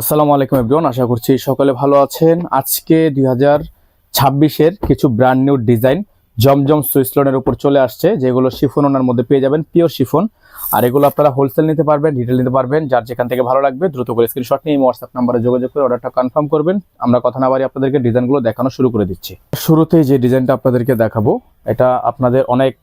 আসসালামু আলাইকুম এভরিওয়ান, আশা করছি সকলে ভালো আছেন। আজকে দুই হাজার ছাব্বিশের কিছু ব্র্যান্ড নিউ ডিজাইন জমজম সুইসলনের উপর চলে আসছে, যেগুলো শিফন ওনার মধ্যে পেয়ে যাবেন পিওর শিফন। আর এগুলো আপনারা হোলসেল নিতে পারবেন রিটেল নিতে পারবেন, যার যেখান থেকে ভালো লাগবে দ্রুত করে স্ক্রিনশট নিয়ে হোয়াটসঅ্যাপ নাম্বারে যোগাযোগ করে অর্ডারটা কনফার্ম করবেন। আমরা কথা না বাড়ি আপনাদেরকে ডিজাইনগুলো দেখানো শুরু করে দিচ্ছি। শুরুতেই যে ডিজাইনটা আপনাদেরকে দেখাবো, এটা আপনাদের অনেক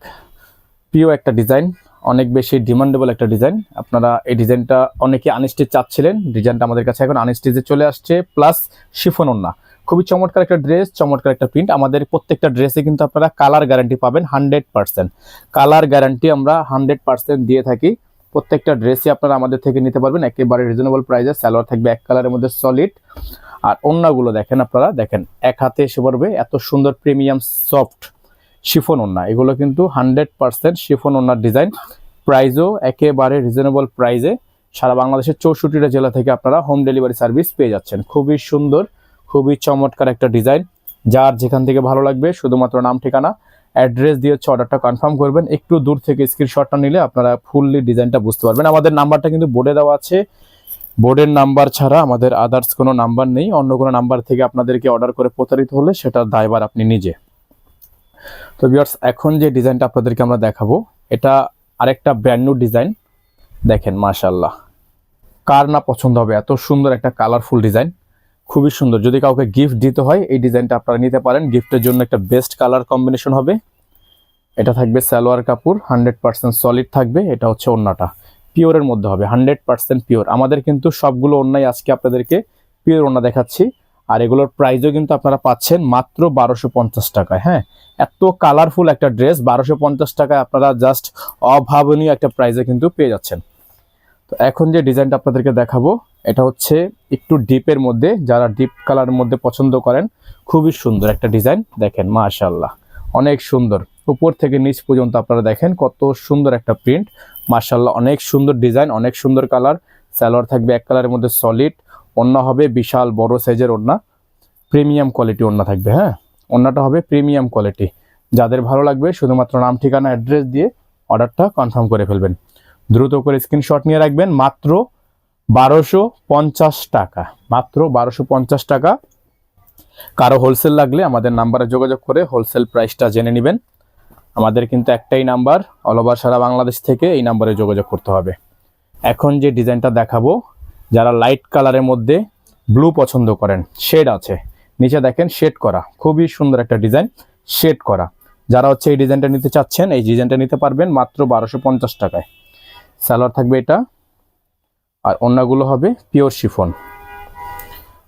প্রিয় একটা ডিজাইন অনেক বেশি ডিমান্ডেবল একটা ডিজাইন আপনারা এই ডিজাইনটা অনেকে আনস্টিচ চাচ্ছিলেন। ডিজাইনটা আমাদের কাছে এখন আনস্টিচে চলে আসছে প্লাস শিফন ওন্না খুবই চমৎকার একটা ড্রেস চমৎকার একটা প্রিন্ট আমাদের প্রত্যেকটা ড্রেসে কিন্তু আপনারা কালার গ্যারান্টি পাবেন হান্ড্রেড পার্সেন্ট কালার গ্যারান্টি আমরা হান্ড্রেড পার্সেন্ট দিয়ে থাকি। প্রত্যেকটা ড্রেসই আপনারা আমাদের থেকে নিতে পারবেন। একেবারে রিজনেবল প্রাইসে সালোয়ার থাকবে এক কালারের মধ্যে সলিড আর অন্যগুলো দেখেন আপনারা, দেখেন, এক হাতে এসে পড়বে। এত সুন্দর প্রিমিয়াম সফট শিফন ওন্না এগুলো কিন্তু হান্ড্রেড পার্সেন্ট শিফন ওন্নার ডিজাইন প্রাইসও একেবারে রিজনেবল প্রাইসে সারা বাংলাদেশের চৌষট্টিটা জেলা থেকে আপনারা হোম ডেলিভারি সার্ভিস পেয়ে যাচ্ছেন। খুবই সুন্দর, খুবই চমৎকার একটা ডিজাইন যার যেখান থেকে ভালো লাগবে, শুধুমাত্র নাম, ঠিকানা অ্যাড্রেস দিয়ে হচ্ছে অর্ডারটা কনফার্ম করবেন। একটু দূর থেকে স্ক্রিনশটটা নিলে আপনারা ফুললি ডিজাইনটা বুঝতে পারবেন। আমাদের নাম্বারটা কিন্তু বোর্ডে দেওয়া আছে। বোর্ডের নাম্বার ছাড়া আমাদের আদার্স কোনো নাম্বার নেই। অন্য কোনো নাম্বার থেকে আপনাদেরকে অর্ডার করে প্রতারিত হলে সেটার দায়বার আপনি নিজে। তো ভিউয়ার্স এখন যে ডিজাইনটা আপনাদেরকে আমরা দেখাবো, এটা আরেকটা ব্র্যান্ড নিউ ডিজাইন দেখেন মাশাল্লাহ কার না পছন্দ হবে? এত সুন্দর একটা কালারফুল ডিজাইন খুবই সুন্দর। যদি কাউকে গিফট দিতে হয়, এই ডিজাইনটা আপনারা নিতে পারেন। গিফটের জন্য একটা বেস্ট কালার কম্বিনেশন হবে। এটা থাকবে সালোয়ার কাপড় হান্ড্রেড পার্সেন্ট সলিড থাকবে। এটা হচ্ছে ওন্নাটা। পিওরের মধ্যে হবে হান্ড্রেড পার্সেন্ট পিওর আমাদের কিন্তু সবগুলো অন্যায় আজকে আপনাদেরকে পিওর ওন্না দেখাচ্ছি। আর এগুলোর প্রাইসও কিন্তু আপনারা পাচ্ছেন মাত্র বারোশো পঞ্চাশ টাকায় হ্যাঁ? এত কালারফুল একটা ড্রেস বারোশো পঞ্চাশ টাকায় আপনারা জাস্ট অভাবনীয় একটা প্রাইসে কিন্তু পেয়ে যাচ্ছেন। তো এখন যে ডিজাইনটা আপনাদেরকে দেখাবো, এটা হচ্ছে একটু ডিপের মধ্যে, যারা ডিপ কালারের মধ্যে পছন্দ করেন, খুবই সুন্দর একটা ডিজাইন দেখেন মাশাল্লাহ অনেক সুন্দর। উপর থেকে নিচ পর্যন্ত আপনারা দেখেন কত সুন্দর একটা প্রিন্ট মাশাল্লাহ অনেক সুন্দর ডিজাইন অনেক সুন্দর কালার স্যালোয়ার থাকবে এক কালারের মধ্যে সলিড অন্য হবে বিশাল বড় সাইজের ওড়না। প্রিমিয়াম কোয়ালিটি ওড়না থাকবে হ্যাঁ? ওড়নাটা হবে প্রিমিয়াম কোয়ালিটি যাদের ভালো লাগবে, শুধুমাত্র নাম, ঠিকানা অ্যাড্রেস দিয়ে অর্ডারটা কনফার্ম করে ফেলবেন। দ্রুত করে স্ক্রিনশট নিয়ে রাখবেন, মাত্র বারোশো পঞ্চাশ টাকা। মাত্র বারোশো পঞ্চাশ টাকা। কারও হোলসেল লাগলে আমাদের নাম্বারে যোগাযোগ করে হোলসেল প্রাইসটা জেনে নেবেন। আমাদের কিন্তু একটাই নাম্বার অল ওভার সারা বাংলাদেশ থেকে এই নাম্বারে যোগাযোগ করতে হবে। এখন যে ডিজাইনটা দেখাবো যারা লাইট কালারের মধ্যে ব্লু পছন্দ করেন শেড আছে। নিচে দেখেন শেড করা, খুবই সুন্দর একটা ডিজাইন শেড করা। যারা হচ্ছে এই ডিজাইনটা নিতে চাচ্ছেন, এই ডিজাইনটা নিতে পারবেন মাত্র বারোশো পঞ্চাশ টাকায়। সালোয়ার থাকবে এটা, আর ওন্নাগুলো হবে পিওর শিফন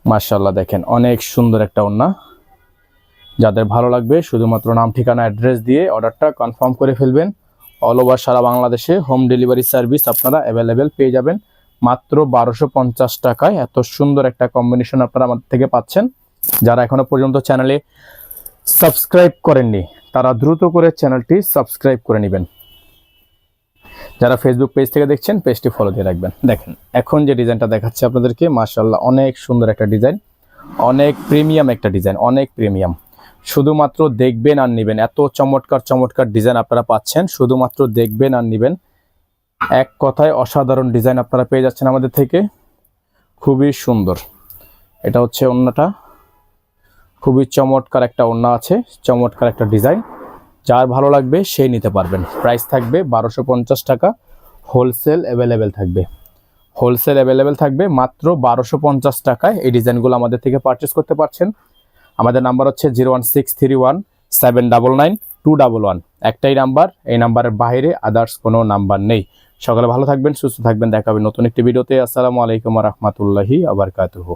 মার্শাল্লাহ দেখেন, অনেক সুন্দর একটা ওন্না। যাদের ভালো লাগবে, শুধুমাত্র নাম, ঠিকানা অ্যাড্রেস দিয়ে অর্ডারটা কনফার্ম করে ফেলবেন। অল ওভার সারা বাংলাদেশে হোম ডেলিভারি সার্ভিস আপনারা অ্যাভেলেবেল পেয়ে যাবেন। মাত্র বারোশো পঞ্চাশ টাকায়। এত সুন্দর একটা কম্বিনেশন আপনারা আমাদের থেকে পাচ্ছেন। যারা এখনও পর্যন্ত চ্যানেলে সাবস্ক্রাইব করেননি, তারা দ্রুত করে চ্যানেলটি সাবস্ক্রাইব করে নেবেন। যারা ফেসবুক পেজ থেকে দেখছেন পেজটি ফলো দিয়ে রাখবেন। দেখেন, এখন যে ডিজাইনটা দেখাচ্ছে আপনাদেরকে মার্শাল্লাহ অনেক সুন্দর একটা ডিজাইন অনেক প্রিমিয়াম একটা ডিজাইন অনেক প্রিমিয়াম শুধুমাত্র দেখবেন আর নেবেন। এত চমৎকার চমৎকার ডিজাইন আপনারা পাচ্ছেন। শুধুমাত্র দেখবেন আর নেবেন। এক কথায় অসাধারণ ডিজাইন আপনারা পেয়ে যাচ্ছেন আমাদের থেকে। খুবই সুন্দর। এটা হচ্ছে অন্যটা খুবই চমৎকার একটা ওড়না আছে, চমৎকার একটা ডিজাইন। যার ভালো লাগবে সেই নিতে পারবেন। প্রাইস থাকবে বারোশো পঞ্চাশ টাকা। হোলসেল অ্যাভেলেবেল থাকবে। হোলসেল অ্যাভেলেবেল থাকবে মাত্র বারোশো পঞ্চাশ টাকায়। এই ডিজাইনগুলো আমাদের থেকে পারচেস করতে পারছেন। আমাদের নাম্বার হচ্ছে zero one six three one seven double nine two double one একটাই নাম্বার এই নাম্বারের বাইরে আদার্স কোনো নাম্বার নেই। সকালে ভালো থাকবেন সুস্থ থাকবেন দেখাবেন নতুন একটি ভিডিওতে। আসসালামু আলাইকুম রহমতুল্লাহি আবরকাতুহু